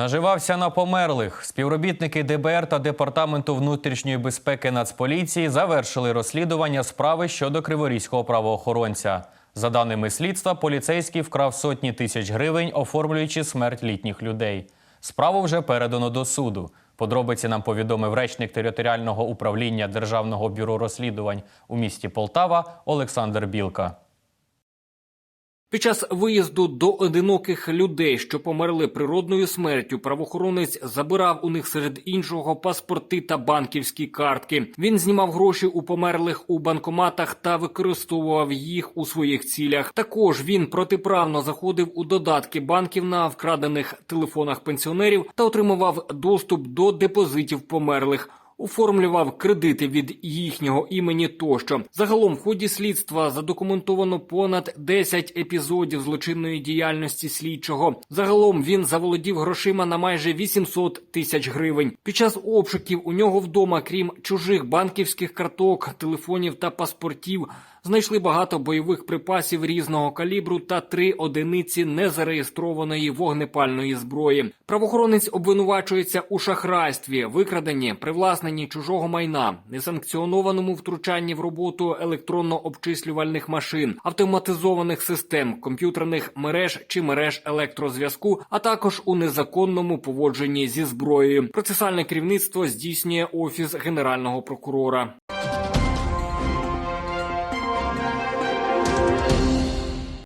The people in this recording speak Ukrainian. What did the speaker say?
Наживався на померлих. Співробітники ДБР та департаменту внутрішньої безпеки Нацполіції завершили розслідування справи щодо криворізького правоохоронця. За даними слідства, поліцейський вкрав сотні тисяч гривень, оформлюючи смерть літніх людей. Справу вже передано до суду. Подробиці нам повідомив речник територіального управління Державного бюро розслідувань у місті Полтава Олександр Білка. Під час виїзду до одиноких людей, що померли природною смертю, правоохоронець забирав у них серед іншого паспорти та банківські картки. Він знімав гроші у померлих у банкоматах та використовував їх у своїх цілях. Також він протиправно заходив у додатки банків на вкрадених телефонах пенсіонерів та отримував доступ до депозитів померлих. Оформлював кредити від їхнього імені тощо. Загалом в ході слідства задокументовано понад 10 епізодів злочинної діяльності слідчого. Загалом він заволодів грошима на майже 800 тисяч гривень. Під час обшуків у нього вдома, крім чужих банківських карток, телефонів та паспортів, знайшли багато бойових припасів різного калібру та три одиниці незареєстрованої вогнепальної зброї. Правоохоронець обвинувачується у шахрайстві, викраденні, привласненні чужого майна, несанкціонованому втручанні в роботу електронно-обчислювальних машин, автоматизованих систем, комп'ютерних мереж чи мереж електрозв'язку, а також у незаконному поводженні зі зброєю. Процесуальне керівництво здійснює офіс генерального прокурора.